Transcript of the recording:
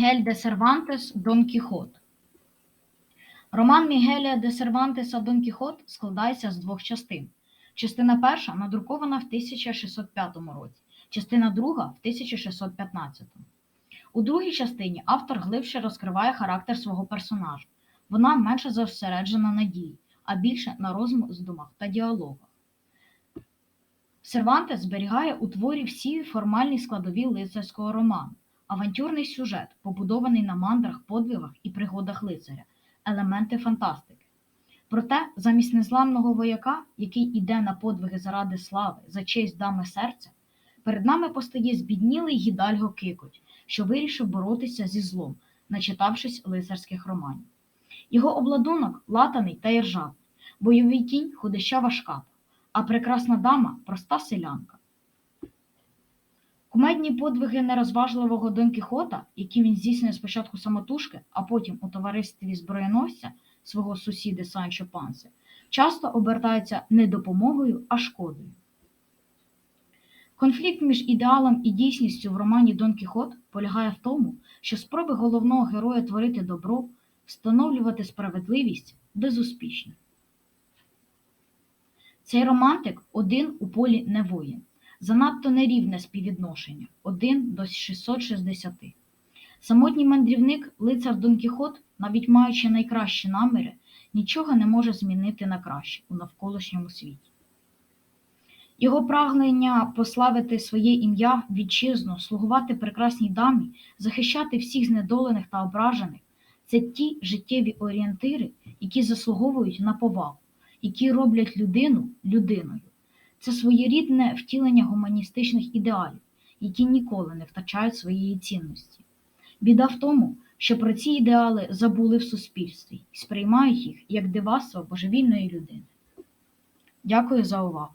Мігель де Сервантес Дон Кіхот Роман Мігеля де Сервантеса Дон Кіхот складається з двох частин. Частина перша надрукована в 1605 році, частина друга в 1615. У другій частині автор глибше розкриває характер свого персонажа. Вона менше зосереджена на дії, а більше на роздумах та діалогах. Сервантес зберігає у творі всі формальні складові лицарського роману, авантюрний сюжет, побудований на мандрах, подвигах і пригодах лицаря, елементи фантастики. Проте, замість незламного вояка, який іде на подвиги заради слави, за честь дами серця, перед нами постає збіднілий гідальго Кикоть, що вирішив боротися зі злом, начитавшись лицарських романів. Його обладунок латаний та іржавий, бойовий кінь худощава шкапа, а прекрасна дама проста селянка. Кумедні подвиги нерозважливого Дон Кіхота, які він здійснює спочатку самотужки, а потім у товаристві зброєносця свого сусіда Санчо Панси, часто обертаються не допомогою, а шкодою. Конфлікт між ідеалом і дійсністю в романі Дон Кіхот полягає в тому, що спроби головного героя творити добро, встановлювати справедливість безуспішні. Цей романтик один у полі не воїн, занадто нерівне співвідношення 1 до 660. Самотній мандрівник, лицар Дон Кіхот, навіть маючи найкращі наміри, нічого не може змінити на краще у навколишньому світі. Його прагнення пославити своє ім'я, вітчизну, слугувати прекрасній дамі, захищати всіх знедолених та ображених це ті життєві орієнтири, які заслуговують на повагу, які роблять людину людиною. Це своєрідне втілення гуманістичних ідеалів, які ніколи не втрачають своєї цінності. Біда в тому, що про ці ідеали забули в суспільстві і сприймають їх як дивацтво божевільної людини. Дякую за увагу.